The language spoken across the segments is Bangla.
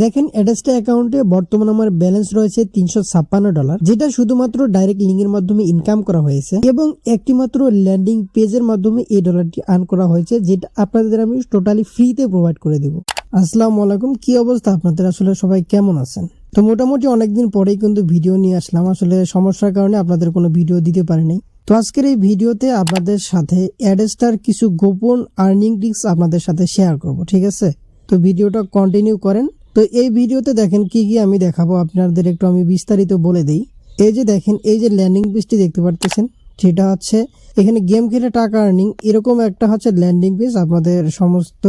দেখেন অ্যাডাস্টা অ্যাকাউন্টে বর্তমান আমার ব্যালেন্স রয়েছে তিনশো ছাপ্পান্ন ডলার যেটা শুধুমাত্র ডাইরেক্ট লিঙ্ক এর মাধ্যমে ইনকাম করা হয়েছে এবং একটি মাত্র ল্যান্ডিং পেজের মাধ্যমে এই ডলারটি আর্ন করা হয়েছে, যেটা আপনাদের আমি টোটালি ফ্রিতে প্রোভাইড করে দেবো। আসসালামু আলাইকুম, কি অবস্থা আপনাদের? আসলে সবাই কেমন আছেন? তো মোটামুটি অনেকদিন পরেই কিন্তু ভিডিও নিয়ে আসলাম, আসলে সমস্যার কারণে আপনাদের কোনো ভিডিও দিতে পারিনি। তো আজকের এই ভিডিওতে আপনাদের সাথে অ্যাডেস্টার কিছু গোপন আর্নিং টিক্স আপনাদের সাথে শেয়ার করব, ঠিক আছে? তো ভিডিওটা কন্টিনিউ করেন। তো এই ভিডিওতে দেখেন কি কি আমি দেখাবো, আপনাদের একটু আমি বিস্তারিত বলে দিই। এই যে দেখেন, এই যে ল্যান্ডিং পেজটি দেখতে পারতেছেন, সেটা হচ্ছে এখানে গেম খেলে টাকা আর্নিং এরকম একটা হচ্ছে ল্যান্ডিং পেজ। আপনাদের সমস্ত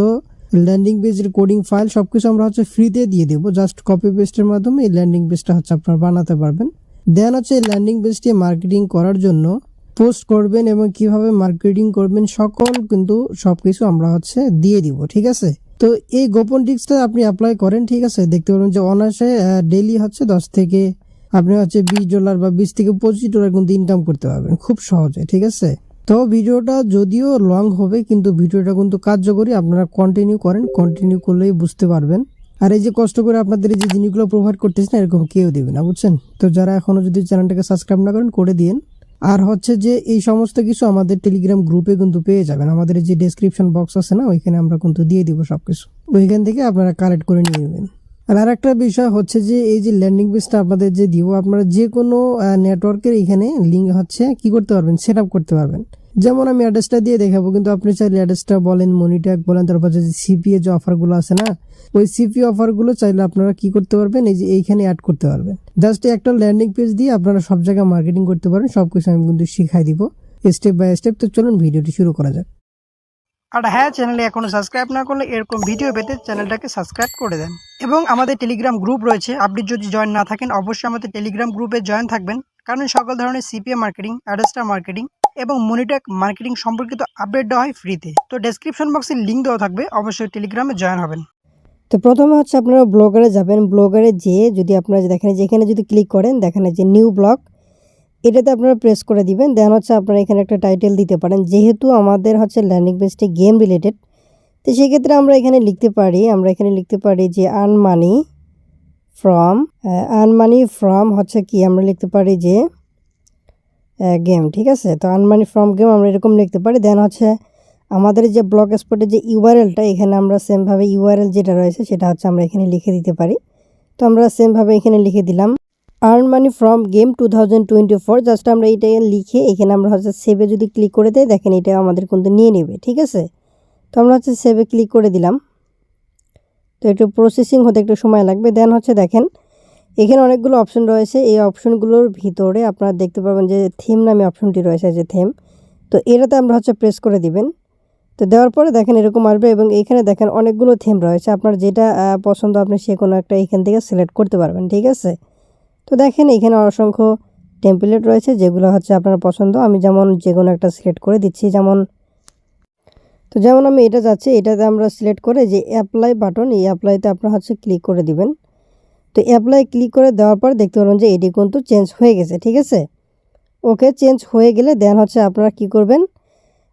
ল্যান্ডিং পেজের কোডিং ফাইল সব কিছু আমরা হচ্ছে ফ্রিতে দিয়ে দেবো। জাস্ট কপি পেস্টের মাধ্যমে এই ল্যান্ডিং পেজটা হচ্ছে আপনারা বানাতে পারবেন। দেন হচ্ছে এই ল্যান্ডিং পেজটি মার্কেটিং করার জন্য পোস্ট করবেন এবং কীভাবে মার্কেটিং করবেন, সকল কিন্তু সবকিছু আমরা হচ্ছে দিয়ে দিব, ঠিক আছে? তো এই গোপন টিক্সটা আপনি অ্যাপ্লাই করেন, ঠিক আছে? দেখতে পারবেন যে অনায়াসে ডেলি হচ্ছে দশ থেকে, আপনি হচ্ছে বিশ ডলার বা বিশ থেকে পঁচিশ ডলার কিন্তু ইনকাম করতে পারবেন, খুব সহজে, ঠিক আছে? তো ভিডিওটা যদিও লং হবে, কিন্তু ভিডিওটা কিন্তু কার্যকরী, আপনারা কন্টিনিউ করেন কন্টিনিউ করলেই বুঝতে পারবেন। আর এই যে কষ্ট করে আপনাদের এই যে জিনিসগুলো প্রোভাইড করতেছে না এরকম কেউ দেবে না, বুঝছেন? তো যারা এখনও যদি চ্যানেলটাকে সাবস্ক্রাইব না করেন, করে দিন আর হচ্ছে যে এই সমস্ত কিছু আমাদের টেলিগ্রাম গ্রুপে কিন্তু পেয়ে যাবেন। আমাদের যে ডেসক্রিপশন বক্স আছে না, ওইখানে আমরা কিন্তু দিয়ে দিব সবকিছু। ওইখান থেকে আপনারা কালেক্ট করে নিয়ে নেবেন। আর আরেকটা বিষয় হচ্ছে যে এই যে ল্যান্ডিং পেজটা আপনাদের যে দিব, আপনারা যে কোনো নেটওয়ার্কের এখানে লিঙ্ক হচ্ছে, কি করতে পারবেন? সেট আপ করতে পারবেন। যেমন আমি অ্যাড্রেসটা দিয়ে দেখাবো, কিন্তু আপনি চাইলে অ্যাড্রেসটা বলেন মনিট্যাগ বলেন, তারপর যে সিপিএ যে অফারগুলো আছে না, ওই সিপি অফারগুলো চাইলে আপনারা কি করতে পারবেন? এই যে এইখানে অ্যাড করতে পারবেন। জাস্ট একটা ল্যান্ডিং পেজ দিয়ে আপনারা সব জায়গায় মার্কেটিং করতে পারেন সব কিছু আমি কিন্তু শিখাই দিব স্টেপ বাই স্টেপ তো চলুন ভিডিওটি শুরু করা যাক। আর হ্যাঁ চ্যানেলে এখনও সাবস্ক্রাইব না করলে এরকম ভিডিও পেতে চ্যানেলটাকে সাবস্ক্রাইব করে দেন। এবং আমাদের টেলিগ্রাম গ্রুপ রয়েছে, আপনি যদি জয়েন না থাকেন, অবশ্যই আমাদের টেলিগ্রাম গ্রুপে জয়েন থাকবেন। কারণ সকল ধরনের সিপিএ মার্কেটিং অ্যাডেস্টার মার্কেটিং এবং মনিট্যাক মার্কেটিং সম্পর্কিত আপডেট দেওয়া হয় ফ্রিতে। তো ডেসক্রিপশন বক্সে লিঙ্ক দেওয়া থাকবে, অবশ্যই টেলিগ্রামে জয়েন হবেন। তো প্রথমে হচ্ছে আপনারা ব্লগারে যাবেন। ব্লগারে যেয়ে যদি আপনারা দেখেন যে এখানে যদি ক্লিক করেন, দেখেন যে নিউ ব্লগ এটাতে আপনারা প্রেস করে দিবেন। দেন হচ্ছে আপনারা এখানে একটা টাইটেল দিতে পারেন, যেহেতু আমাদের হচ্ছে ল্যান্ডিং পেজটি গেম রিলেটেড তো সেক্ষেত্রে আমরা এখানে লিখতে পারি, আমরা এখানে লিখতে পারি যে earn money from earn money from হচ্ছে কি? আমরা লিখতে পারি যে গেম ঠিক আছে? তো আর্ন মানি ফ্রম গেম আমরা এরকম লিখতে পারি। দেন হচ্ছে আমাদের যে ব্লক স্পটের যে ইউআরএলটা এখানে আমরা সেমভাবে ইউআরএল যেটা রয়েছে, সেটা হচ্ছে আমরা এখানে লিখে দিতে পারি। তো আমরা সেমভাবে এখানে লিখে দিলাম earn money from game two thousand twenty four just আমরা এটা লিখে এখানে আমরা হচ্ছে সেভে যদি ক্লিক করে দেয় দেখেন এটা আমাদের কিন্তু নিয়ে নেবে, ঠিক আছে? তো আমরা হচ্ছে সেভে ক্লিক করে দিলাম। তো একটু প্রসেসিং হতে একটু সময় লাগবে। দেন হচ্ছে দেখেন এখানে অনেকগুলো অপশন রয়েছে। এই অপশনগুলোর ভিতরে আপনারা দেখতে পাবেন যে থিম নামে অপশনটি রয়েছে যে থিম তো এটাতে আমরা হচ্ছে প্রেস করে দিবেন। তো দেওয়ার পরে দেখেন এরকম আসবে এবং এইখানে দেখেন অনেকগুলো থিম রয়েছে। আপনার যেটা পছন্দ আপনি সে কোনো একটা এখান থেকে সিলেক্ট করতে পারবেন, ঠিক আছে? তো দেখেন এখানে অসংখ্য টেমপ্লেট রয়েছে যেগুলো হচ্ছে আপনার পছন্দ। আমি যেমন যে কোনো একটা সিলেক্ট করে দিচ্ছি, যেমন তো যেমন আমি এটা যাচ্ছি, এটাতে আমরা সিলেক্ট করে যে অ্যাপ্লাই বাটন এই অ্যাপ্লাইতে আপনারা হচ্ছে ক্লিক করে দিবেন। তো অ্যাপ্লাই ক্লিক করে দেওয়ার পর দেখতে পারবেন যে এটি কিন্তু চেঞ্জ হয়ে গেছে, ঠিক আছে? ওকে চেঞ্জ হয়ে গেলে দেন হচ্ছে আপনারা কি করবেন?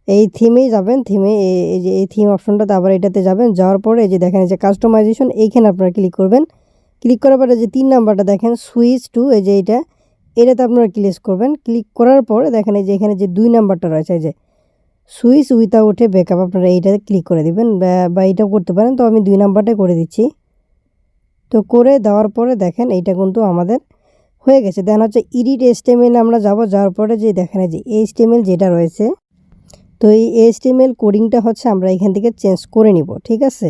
এই থিমেই যাবেন থিমে এই যে এই থিম অপশনটাতে আবার এটাতে যাবেন, যাওয়ার পরে এই যে দেখেন এই যে কাস্টমাইজেশন এইখানে আপনারা ক্লিক করবেন। ক্লিক করার পরে যে তিন নাম্বারটা দেখেন সুইচ টু এই যে এইটা, এটাতে আপনারা ক্লিক করবেন। ক্লিক করার পরে দেখেন এই যে এখানে যে দুই নাম্বারটা রয়েছে, এই যে সুইচ উইথাউটে ব্যাকআপ আপনারা এইটাতে ক্লিক করে দিবেন বা- এইটাও করতে পারেন। তো আমি দুই নাম্বারটাই করে দিচ্ছি। তো করে দেওয়ার পরে দেখেন এইটা কিন্তু আমাদের হয়ে গেছে। দেন হচ্ছে ইডিট এস্টেমেল আমরা যাব, যাওয়ার পরে যে দেখেন এই যে এইচটিএমএল যেটা রয়েছে, তো এই এইচটিএমএল কোডিংটা হচ্ছে আমরা এখান থেকে চেঞ্জ করে নিব, ঠিক আছে?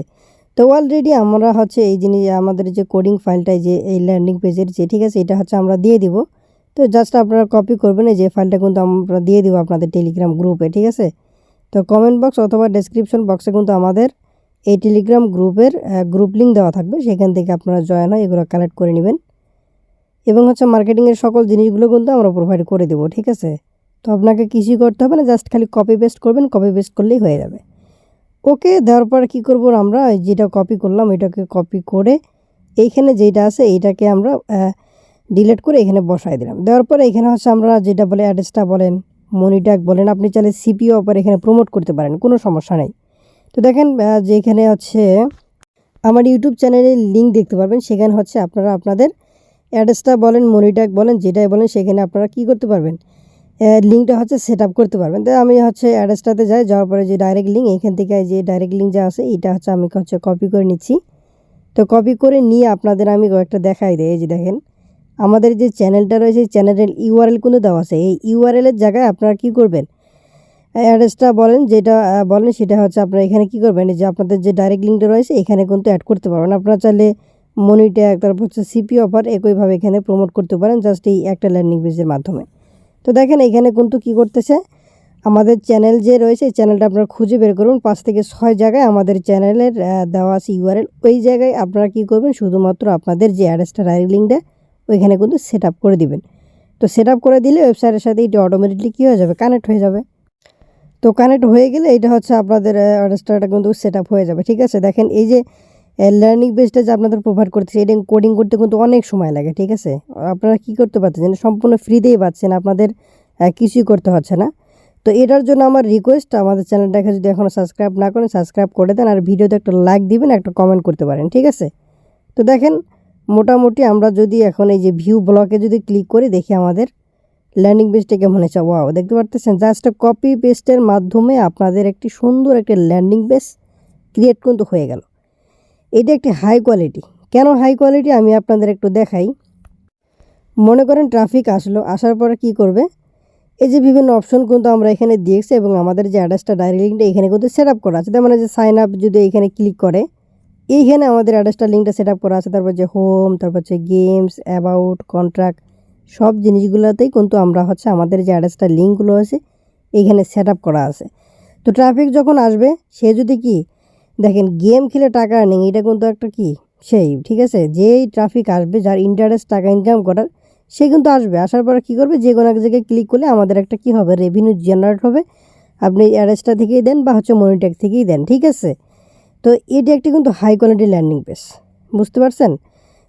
তো অলরেডি আমরা হচ্ছে এই জিনিস, আমাদের যে কোডিং ফাইলটাই যে এই ল্যান্ডিং পেজের যে, ঠিক আছে? এটা হচ্ছে আমরা দিয়ে দিব। তো জাস্ট আপনারা কপি করবেন, এই যে ফাইলটা কিন্তু আমরা দিয়ে দিব আপনাদের টেলিগ্রাম গ্রুপে ঠিক আছে? তো কমেন্ট বক্স অথবা ডেসক্রিপশন বক্সে কিন্তু আমাদের এই টেলিগ্রাম গ্রুপের গ্রুপ লিঙ্ক দেওয়া থাকবে। সেখান থেকে আপনারা জয়েন হয় এগুলো কালেক্ট করে নেবেন। এবং হচ্ছে মার্কেটিংয়ের সকল জিনিসগুলো কিন্তু আমরা প্রোভাইড করে দেবো, ঠিক আছে? তো আপনাকে কিছুই করতে হবে না জাস্ট খালি কপি পেস্ট করবেন কপি পেস্ট করলেই হয়ে যাবে। ওকে দেওয়ার পর কী করব আমরা? যেটা কপি করলাম, এটাকে কপি করে এইখানে যেটা আছে, এইটাকে আমরা ডিলিট করে এখানে বসাই দিলাম। দেওয়ার পরে এখানে হচ্ছে আমরা যেটা বলে অ্যাড্রেসটা বলেন মনিট্যাগ বলেন, আপনি চাইলে সিপিও আবার এখানে প্রমোট করতে পারেন, কোনো সমস্যা নেই। তো দেখেন আহ, যে এখানে হচ্ছে আমার ইউটিউব চ্যানেলের লিঙ্ক দেখতে পারবেন। সেখানে হচ্ছে আপনারা আপনাদের অ্যাড্রেসটা বলেন মনিট্যাগ বলেন যেটাই বলেন সেখানে আপনারা কি করতে পারবেন? লিঙ্কটা হচ্ছে সেট আপ করতে পারবেন। তো আমি হচ্ছে অ্যাড্রেসটাতে যাই যাওয়ার পরে যে ডাইরেক্ট লিঙ্ক এখান থেকে যে ডাইরেক্ট লিঙ্ক যা আছে এটা হচ্ছে আমি হচ্ছে কপি করে নিচ্ছি। তো কপি করে নিয়ে আপনাদের আমি কয়েকটা দেখাই দিই। এই যে দেখেন আমাদের যে চ্যানেলটা রয়েছে চ্যানেলের ইউআরএল কিন্তু দেওয়া আছে। এই ইউআরএলের জায়গায় আপনারা কি করবেন? অ্যাড্রেসটা বলেন, যেটা বলেন সেটা হচ্ছে আপনারা এখানে কি করবেন যে আপনাদের যে ডাইরেক্ট লিঙ্কটা রয়েছে, এখানে কিন্তু অ্যাড করতে পারবেন। আপনারা চাইলে মনিট্যাগ তারপর হচ্ছে সিপি অফার একইভাবে এখানে প্রমোট করতে পারেন জাস্ট এই একটা ল্যান্ডিং পেজের মাধ্যমে। তো দেখেন, এখানে কিন্তু কি করতেছে, আমাদের চ্যানেল যে রয়েছে, এই চ্যানেলটা আপনারা খুঁজে বের করুন। পাঁচ থেকে ছয় জায়গায় আমাদের চ্যানেলের দেওয়া আছে ইউআরএল ওই জায়গায় আপনারা কি করবেন, শুধুমাত্র আপনাদের যে অ্যাড্রেসটা ডাইরেক্ট লিঙ্কটা ওইখানে কিন্তু সেট করে দিবেন। তো সেট করে দিলে ওয়েবসাইটের সাথে এটা অটোমেটিকলি কী হয়ে যাবে কানেক্ট হয়ে যাবে। তো কানেক্ট হয়ে গেলে এটা হচ্ছে আপনাদের অ্যাড্রেসটা কিন্তু সেট আপ হয়ে যাবে, ঠিক আছে? দেখেন এই যে লার্নিং বেসটা যে আপনাদের প্রোভাইড করতেছে, এটা কোডিং করতে কিন্তু অনেক সময় লাগে, ঠিক আছে? আপনারা কি করতে পারতেছেন? সম্পূর্ণ ফ্রিতেই পাচ্ছেন, আপনাদের কিছুই করতে হচ্ছে না। তো এটার জন্য আমার রিকোয়েস্ট আমাদের চ্যানেলটাকে যদি এখনও সাবস্ক্রাইব না করেন সাবস্ক্রাইব করে দেন, আর ভিডিওতে একটা লাইক দিবেন, একটা কমেন্ট করতে পারেন, ঠিক আছে? তো দেখেন, মোটামুটি আমরা যদি এখন এই যে ভিউ ব্লকে যদি ক্লিক করি, দেখি আমাদের ল্যান্ডিং পেজটা কেমন হয়েছে? ওয়াও দেখতে পারতেছেন জাস্ট কপি পেস্টের মাধ্যমে আপনাদের একটি সুন্দর একটি ল্যান্ডিং পেজ ক্রিয়েট কিন্তু হয়ে গেল। এটা একটি হাই কোয়ালিটি কেন হাই কোয়ালিটি আমি আপনাদের একটু দেখাই। মনে করেন ট্রাফিক আসলো, আসার পরে কি করবে? এই যে বিভিন্ন অপশন কিন্তু আমরা এখানে দিয়েছি এবং আমাদের যে অ্যাড্রেসটা ডাইরেক্ট লিঙ্কটা এখানে কিন্তু সেট আপ করা আছে। তার মানে যে সাইন আপ যদি এখানে ক্লিক করে, এইখানে আমাদের অ্যাড্রেসটা লিঙ্কটা সেট আপ করা আছে। তারপর যে হোম তারপর হচ্ছে গেমস অ্যাবাউট কন্ট্রাক্ট সব জিনিসগুলোতেই কিন্তু আমরা হচ্ছে আমাদের যে অ্যাড্রেসটা লিঙ্কগুলো আছে এইখানে সেট আপ করা আছে। তো ট্রাফিক যখন আসবে, সে যদি কি, দেখেন গেম খেলে টাকা আর্নিং এটা কিন্তু একটা কি, সেই, ঠিক আছে? যেই ট্রাফিক আসবে, যার ইন্টারেস্ট টাকা ইনকাম করার, সে কিন্তু আসবে। আসার পরে কী করবে? যে কোনো এক জায়গায় ক্লিক করলে আমাদের একটা কি হবে? রেভিনিউ জেনারেট হবে। আপনি অ্যাড্রেসটা থেকেই দেন বা হচ্ছে মনিট্যাগ থেকেই দেন, ঠিক আছে? তো এটি একটি কিন্তু হাই কোয়ালিটি ল্যান্ডিং পেজ বুঝতে পারছেন?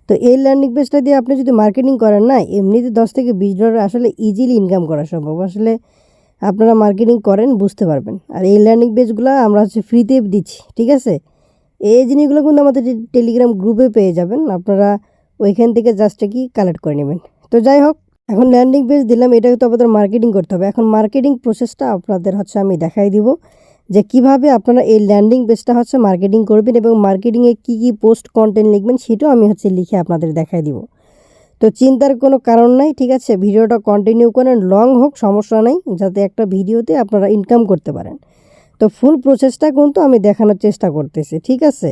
তো এই ল্যান্ডিং পেজটা দিয়ে আপনি যদি মার্কেটিং করেন না, এমনিতে দশ থেকে বিশ ডলার আসলে ইজিলি ইনকাম করা সম্ভব। আসলে আপনারা মার্কেটিং করেন, বুঝতে পারবেন। আর এই ল্যান্ডিং পেজগুলো আমরা হচ্ছে ফ্রিতে দিচ্ছি, ঠিক আছে? এই জিনিসগুলো কিন্তু আমাদের টেলিগ্রাম গ্রুপে পেয়ে যাবেন। আপনারা ওইখান থেকে জাস্ট কি কালেক্ট করে নেবেন। তো যাই হোক, এখন ল্যান্ডিং পেজ দিলাম এটাকে তো আপনাদের মার্কেটিং করতে হবে। এখন মার্কেটিং প্রসেসটা আপনাদের হচ্ছে আমি দেখাই দিব। যে কীভাবে আপনারা এই ল্যান্ডিং পেজটা হচ্ছে মার্কেটিং করবেন এবং মার্কেটিংয়ে কী কী পোস্ট কন্টেন্ট লিখবেন সেটাও আমি হচ্ছে লিখে আপনাদের দেখাই দিব। তো চিন্তার কোনো কারণ নাই, ঠিক আছে? ভিডিওটা কন্টিনিউ করেন লং হোক, সমস্যা নেই, যাতে একটা ভিডিওতে আপনারা ইনকাম করতে পারেন। তো ফুল প্রসেসটা কিন্তু আমি দেখানোর চেষ্টা করতেছি, ঠিক আছে?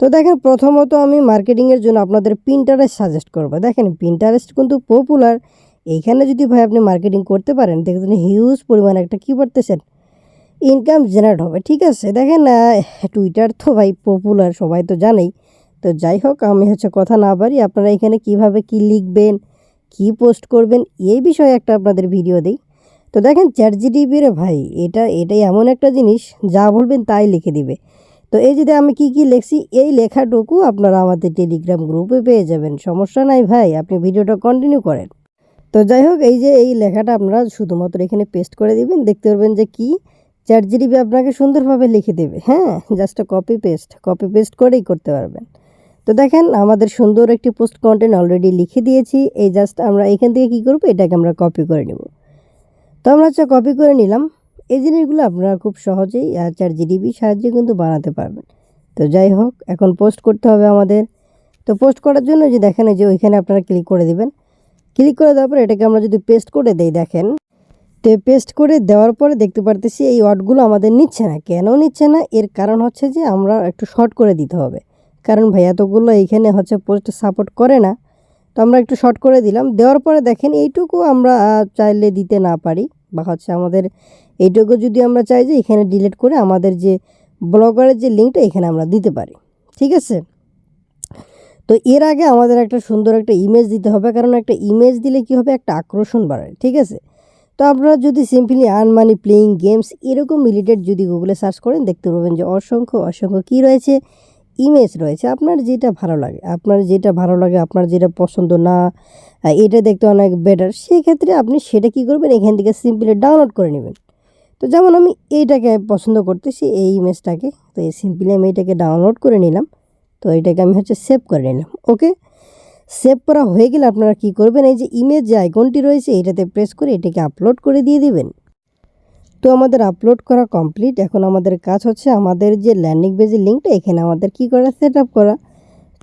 তো দেখেন, প্রথমত আমি মার্কেটিংয়ের জন্য আপনাদের প্রিন্টারেস্ট সাজেস্ট করব। দেখেন পিন্টারেস্ট কিন্তু পপুলার এইখানে যদি ভাই আপনি মার্কেটিং করতে পারেন দেখবেন হিউজ পরিমাণে একটা কী করতেছেন ইনকাম জেনারেট হবে, ঠিক আছে? দেখেন টুইটার তো ভাই পপুলার সবাই তো জানেই। তো যাই হোক, আমি হচ্ছে কথা না পারি আপনারা এখানে কীভাবে কি লিখবেন, কি পোস্ট করবেন, এই বিষয়ে একটা আপনাদের ভিডিও দিই। তো দেখেন চ্যাট জিডিপির ভাই, এটা, এটাই এমন একটা জিনিস, যা বলবেন তাই লিখে দিবে। তো এই যদি আমি কি কি লিখছি, এই লেখাটুকু আপনারা আমাদের টেলিগ্রাম গ্রুপে পেয়ে যাবেন, সমস্যা নাই ভাই, আপনি ভিডিওটা কন্টিনিউ করেন। তো যাই হোক, এই যে এই লেখাটা আপনারা শুধুমাত্র এখানে পেস্ট করে দিবেন, দেখতে পারবেন যে কি চ্যাট জিডিপি আপনাকে সুন্দরভাবে লিখে দেবে হ্যাঁ? Just copy paste copy paste করেই করতে পারবেন। তো দেখেন, আমাদের সুন্দর একটি পোস্ট কন্টেন্ট অলরেডি লিখে দিয়েছি। এই জাস্ট আমরা এখান থেকে কী করব? এটাকে আমরা কপি করে নেব। তো আমরা হচ্ছে কপি করে নিলাম। এই জিনিসগুলো আপনারা খুব সহজেই চ্যাট জিডিপি সাহায্যে কিন্তু বানাতে পারবেন। তো যাই হোক, এখন পোস্ট করতে হবে আমাদের। তো পোস্ট করার জন্য যে দেখেন যে ওইখানে আপনারা ক্লিক করে দেবেন। ক্লিক করে দেওয়ার পর এটাকে আমরা যদি পেস্ট করে দেই, দেখেন। তো পেস্ট করে দেওয়ার পরে দেখতে পারতেছি এই ওয়ার্ডগুলো আমাদের নিচ্ছে না। কেন নিচ্ছে না? এর কারণ হচ্ছে যে আমরা একটু শর্ট করে দিতে হবে। কারণ ভাই, এতগুলো এইখানে হচ্ছে পোস্ট সাপোর্ট করে না। তো আমরা একটু শর্ট করে দিলাম। দেওয়ার পরে দেখেন এইটুকু আমরা চাইলে দিতে না পারি। বা হচ্ছে আমাদের এইটুকু যদি আমরা চাই যে এখানে ডিলিট করে আমাদের যে ব্লগারের যে লিঙ্কটা এখানে আমরা দিতে পারি। ঠিক আছে? তো এর আগে আমাদের একটা সুন্দর একটা ইমেজ দিতে হবে। কারণ একটা ইমেজ দিলে কি হবে? একটা আকর্ষণ বাড়ায় ঠিক আছে? তো আপনারা যদি simply earn money playing games এরকম রিলেটেড যদি গুগলে সার্চ করেন, দেখতে পাবেন যে অসংখ্য অসংখ্য কী রয়েছে? ইমেজ রয়েছে। আপনার যেটা ভালো লাগে, আপনার যেটা ভালো লাগে, আপনার যেটা পছন্দ না এটা দেখতে অনেক বেটার সেক্ষেত্রে আপনি সেটা কী করবেন? এখান থেকে সিম্পলি ডাউনলোড করে নেবেন। তো যেমন আমি এইটাকে পছন্দ করতেছি, এই ইমেজটাকে তো এই সিম্পলি আমি এটাকে ডাউনলোড করে নিলাম। তো এটাকে আমি হচ্ছে সেভ করে নিলাম। ওকে সেভ করা হয়ে গেলে আপনারা কি করবেন? এই যে ইমেজ যে আইকনটি রয়েছে, এটাতে প্রেস করে এটাকে আপলোড করে দিয়ে দিবেন। তো আমাদের আপলোড করা কমপ্লিট এখন আমাদের কাজ হচ্ছে আমাদের যে ল্যান্ডিং পেজের লিঙ্কটা এখানে আমাদের কি করা? সেট আপ করা।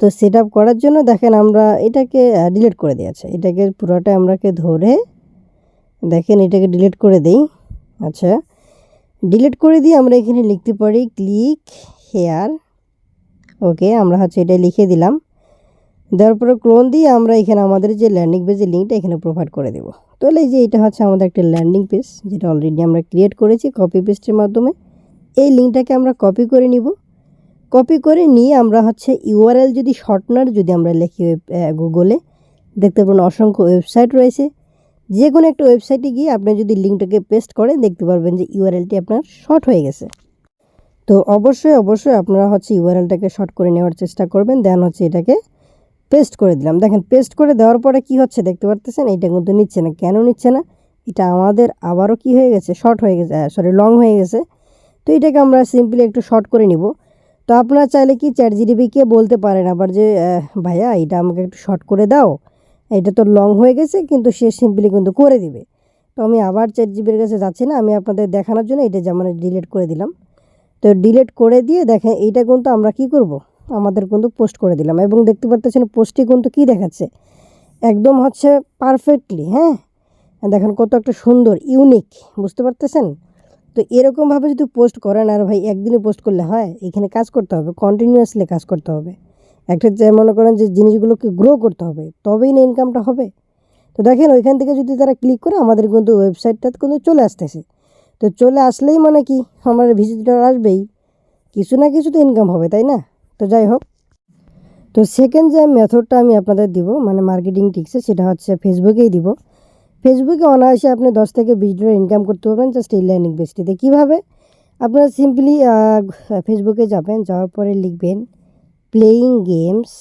তো সেট আপ করার জন্য দেখেন আমরা এটাকে ডিলিট করে দিয়েছে এটাকে পুরোটা আমরাকে ধরে দেখেন এটাকে ডিলিট করে দেই। আচ্ছা ডিলিট করে দিয়ে আমরা এখানে লিখতে পারি ক্লিক হেয়ার ওকে আমরা হচ্ছে এটা লিখে দিলাম। দেওয়ার পরে ক্লোন দিয়ে আমরা এখানে আমাদের যে ল্যান্ডিং পেজের লিঙ্কটা এখানে প্রোভাইড করে দেবো। তাহলে এই যে এটা হচ্ছে আমাদের একটা ল্যান্ডিং পেজ যেটা অলরেডি আমরা ক্রিয়েট করেছি কপি পেস্টের মাধ্যমে। এই লিঙ্কটাকে আমরা কপি করে নিব। কপি করে নিয়ে আমরা হচ্ছে ইউআরএল যদি শর্টনার যদি আমরা লিখি গুগলে দেখতে পাবেন অসংখ্য ওয়েবসাইট রয়েছে। যে কোনো একটা ওয়েবসাইটে গিয়ে আপনি যদি লিঙ্কটাকে পেস্ট করেন, দেখতে পারবেন যে ইউআরএলটি আপনার শর্ট হয়ে গেছে। তো অবশ্যই অবশ্যই আপনারা হচ্ছে ইউআরএলটাকে শর্ট করে নেওয়ার চেষ্টা করবেন দেন হচ্ছে এটাকে পেস্ট করে দিলাম। দেখেন, পেস্ট করে দেওয়ার পরে কি হচ্ছে দেখতে পারতেছেন? এটা কিন্তু নিচ্ছে না। কেন নিচ্ছে না? এটা আমাদের আবারও কি হয়ে গেছে? শর্ট হয়ে গেছে সরি লং হয়ে গেছে। তো এটাকে আমরা সিম্পলি একটু শর্ট করে নিব। তো আপনারা চাইলে কি চ্যাট জিডিপিকে বলতে পারেন আবার যে ভাইয়া এটা আমাকে একটু শর্ট করে দাও। এটা তো লং হয়ে গেছে, কিন্তু সে সিম্পলি কিন্তু করে দিবে। তো আমি আবার চ্যাট জিবির কাছে যাচ্ছি না, আমি আপনাদের দেখানোর জন্য এটা যেমন ডিলিট করে দিলাম। তো ডিলিট করে দিয়ে দেখেন, এইটা কিন্তু আমরা কি করব? আমাদের কিন্তু পোস্ট করে দিলাম। এবং দেখতে পারতেছেন পোস্টটি কিন্তু কি দেখাচ্ছে? একদম হচ্ছে পারফেক্টলি হ্যাঁ? দেখেন কত একটা সুন্দর ইউনিক বুঝতে পারতেছেন? তো এরকমভাবে যদি পোস্ট করেন, আর ভাই একদিনে পোস্ট করলে হয়? এখানে কাজ করতে হবে কন্টিনিউয়াসলি কাজ করতে হবে। একটা যে মনে করেন যে জিনিসগুলোকে গ্রো করতে হবে, তবেই না ইনকামটা হবে। তো দেখেন ওইখান থেকে যদি তারা ক্লিক করে, আমাদের কিন্তু ওয়েবসাইটটা কিন্তু চলে আসতেছে। তো চলে আসলেই মানে কি? আমার ভিজিটর আসবেই। কিছু না কিছু তো ইনকাম হবে, তাই না? তো যাই হোক, তো সেকেন্ড যে মেথডটা আমি আপনাদের দিব মানে মার্কেটিং টিক্সে সেটা হচ্ছে ফেসবুকেই দিব। ফেসবুকে অনায়াসে আপনি দশ থেকে বিশ ডলার ইনকাম করতে পারবেন জাস্ট এই ল্যান্ডিং পেজটিতে কীভাবে? আপনারা সিম্পলি ফেসবুকে যাবেন, যাওয়ার পরে লিখবেন প্লেয়িং গেমস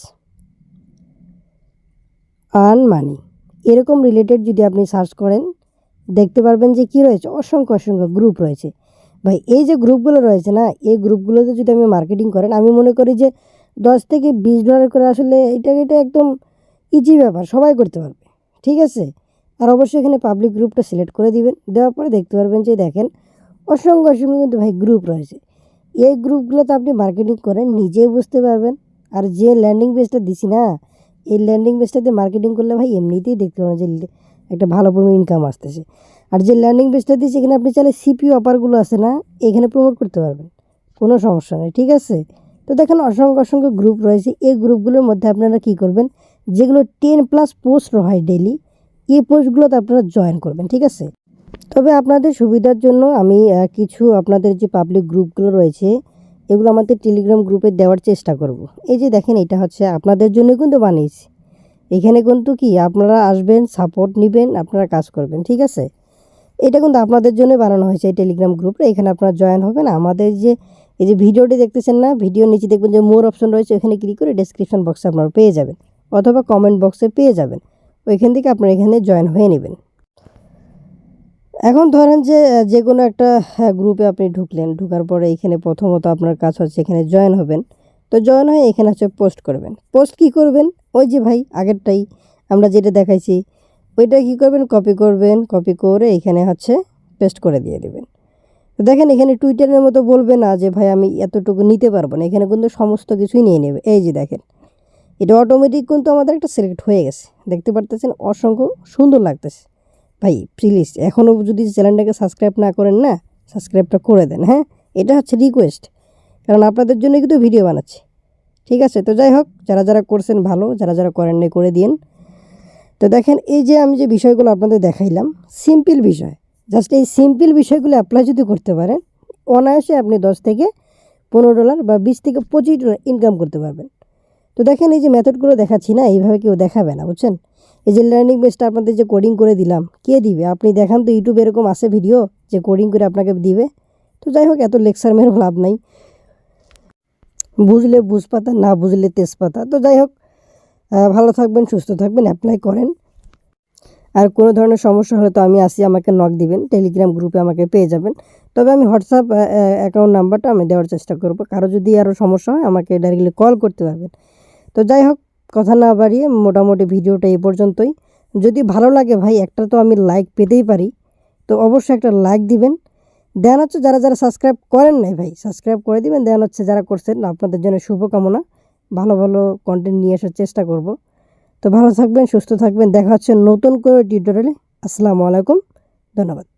আর্ন মানি এরকম রিলেটেড যদি আপনি সার্চ করেন, দেখতে পারবেন যে কী রয়েছে, অসংখ্য অসংখ্য গ্রুপ রয়েছে। ভাই, এই যে গ্রুপগুলো রয়েছে না, এই গ্রুপগুলোতে যদি আমি মার্কেটিং করেন, আমি মনে করি যে দশ থেকে বিশ ডলার করে আসলে এটা এটা একদম ইজি ব্যাপার, সবাই করতে পারবে, ঠিক আছে? আর অবশ্যই এখানে পাবলিক গ্রুপটা সিলেক্ট করে দিবেন, দেওয়ার পরে দেখতে পারবেন যে দেখেন, অসংখ্য অসংখ্য কিন্তু ভাই গ্রুপ রয়েছে। এই গ্রুপগুলোতে আপনি মার্কেটিং করেন, নিজেই বুঝতে পারবেন, আর যে ল্যান্ডিং পেজটা দিছি না, এই ল্যান্ডিং পেজটাতে মার্কেটিং করলে ভাই এমনিতেই দেখতে পাবেন যে একটা ভালো পরিমাণ ইনকাম আসতেছে। আর যে ল্যান্ডিং পেজটা দিয়েছি, এখানে আপনি চাইলে সিপিও অফারগুলো আছে না, এখানে প্রমোট করতে পারবেন। কোনো সমস্যা নেই, ঠিক আছে? তো দেখেন, অসংখ্য অসংখ্য গ্রুপ রয়েছে। এই গ্রুপগুলোর মধ্যে আপনারা কি করবেন? যেগুলো টেন প্লাস পোস্ট হয় ডেলি এই পোস্টগুলোতে আপনারা জয়েন করবেন, ঠিক আছে? তবে আপনাদের সুবিধার জন্য আমি কিছু আপনাদের যে পাবলিক গ্রুপগুলো রয়েছে, এগুলো আমাদের টেলিগ্রাম গ্রুপে দেওয়ার চেষ্টা করব। এই যে দেখেন, এটা হচ্ছে আপনাদের জন্য কিন্তু বানিয়েছি। এখানে কিন্তু কি, আপনারা আসবেন সাপোর্ট নেবেন, আপনারা কাজ করবেন, ঠিক আছে? এটা কিন্তু আপনাদের জন্য বানানো হয়েছে এই টেলিগ্রাম গ্রুপটা এখানে আপনারা জয়েন হবেন। আমাদের যে, এই যে ভিডিওটি দেখতেছেন না, ভিডিও নিচে দেখবেন যে মোর অপশন রয়েছে, ওখানে ক্লিক করে ডেসক্রিপশন বক্সে আপনারা পেয়ে যাবেন অথবা কমেন্ট বক্সে পেয়ে যাবেন। ওইখান থেকে আপনারা এখানে জয়েন হয়ে নেবেন। এখন ধরেন যে যে কোনো একটা গ্রুপে আপনি ঢুকলেন, ঢুকার পরে এখানে প্রথমত আপনার কাজ হচ্ছে এখানে জয়েন হবেন। তো জয়েন হয়ে এখানে হচ্ছে পোস্ট করবেন। পোস্ট কি করবেন? ওই যে ভাই, আগেরটাই আমরা যেটা দেখাইছি ওইটা কি করবেন? কপি করবেন কপি করে এখানে হচ্ছে পেস্ট করে দিয়ে দেবেন। দেখেন এখানে টুইটারের মতো বলবে না যে, ভাই, আমি এতটুকু নিতে পারব না। এখানে কিন্তু সমস্ত কিছুই নিয়ে নেবে। এই যে দেখেন, এটা অটোমেটিক কিন্তু আমাদের একটা সিলেক্ট হয়ে গেছে। দেখতে পারতেছেন? অসংখ্য সুন্দর লাগতেছে। ভাই প্লিজ এখনও যদি চ্যানেলটাকে সাবস্ক্রাইব না করেন না সাবস্ক্রাইবটা করে দেন হ্যাঁ? এটা হচ্ছে রিকোয়েস্ট কারণ আপনাদের জন্য কিন্তু ভিডিও বানাচ্ছি। ঠিক আছে? তো যাই হোক, যারা যারা করছেন ভালো, যারা যারা করেন করে দিন তো দেখেন, এই যে আমি যে বিষয়গুলো আপনাদের দেখাইলাম সিম্পল বিষয়। জাস্ট এই সিম্পল বিষয়গুলো অ্যাপ্লাই যদি করতে পারেন, অনায়াসে আপনি দশ থেকে পনেরো ডলার বা বিশ থেকে পঁচিশ ডলার ইনকাম করতে পারবেন। তো দেখেন, এই যে মেথডগুলো দেখাচ্ছি না, এইভাবে কেউ দেখাবে না, বুঝছেন? এই যে লার্নিং বেসটা আপনাদের যে কোডিং করে দিলাম, কে দিবে? আপনি দেখান তো ইউটিউবে এরকম আছে ভিডিও যে কোডিং করে আপনাকে দিবে। তো যাই হোক, এত লেকচার মেরে লাভ নাই। বুঝলে বুঝপাতা, না বুঝলে তেজপাতা। তো যাই হোক ভালো থাকবেন, সুস্থ থাকবেন অ্যাপ্লাই করেন। আর কোনো ধরনের সমস্যা হলে তো আমি আসি, আমাকে নক দিবেন টেলিগ্রাম গ্রুপে আমাকে পেয়ে যাবেন। তবে আমি হোয়াটসঅ্যাপ অ্যাকাউন্ট নাম্বারটা আমি দেওয়ার চেষ্টা করব। কারও যদি আরও সমস্যা হয়, আমাকে ডাইরেক্টলি কল করতে পারবেন। তো যাই হোক, কথা না বাড়িয়ে মোটামুটি ভিডিওটা এই পর্যন্তই। যদি ভালো লাগে ভাই, একটা তো আমি লাইক পেতেই পারি। তো অবশ্যই একটা লাইক দিবেন। দেন হচ্ছে যারা যারা সাবস্ক্রাইব করেন নাই ভাই সাবস্ক্রাইব করে দিবেন। দেন হচ্ছে যারা করছেন, আপনাদের জন্য শুভকামনা। ভালো ভালো কন্টেন্ট নিয়ে আসার চেষ্টা করব। তো ভালো থাকবেন, সুস্থ থাকবেন। দেখা হচ্ছে নতুন করে টিউটোরিয়ালে আসসালামু আলাইকুম। ধন্যবাদ।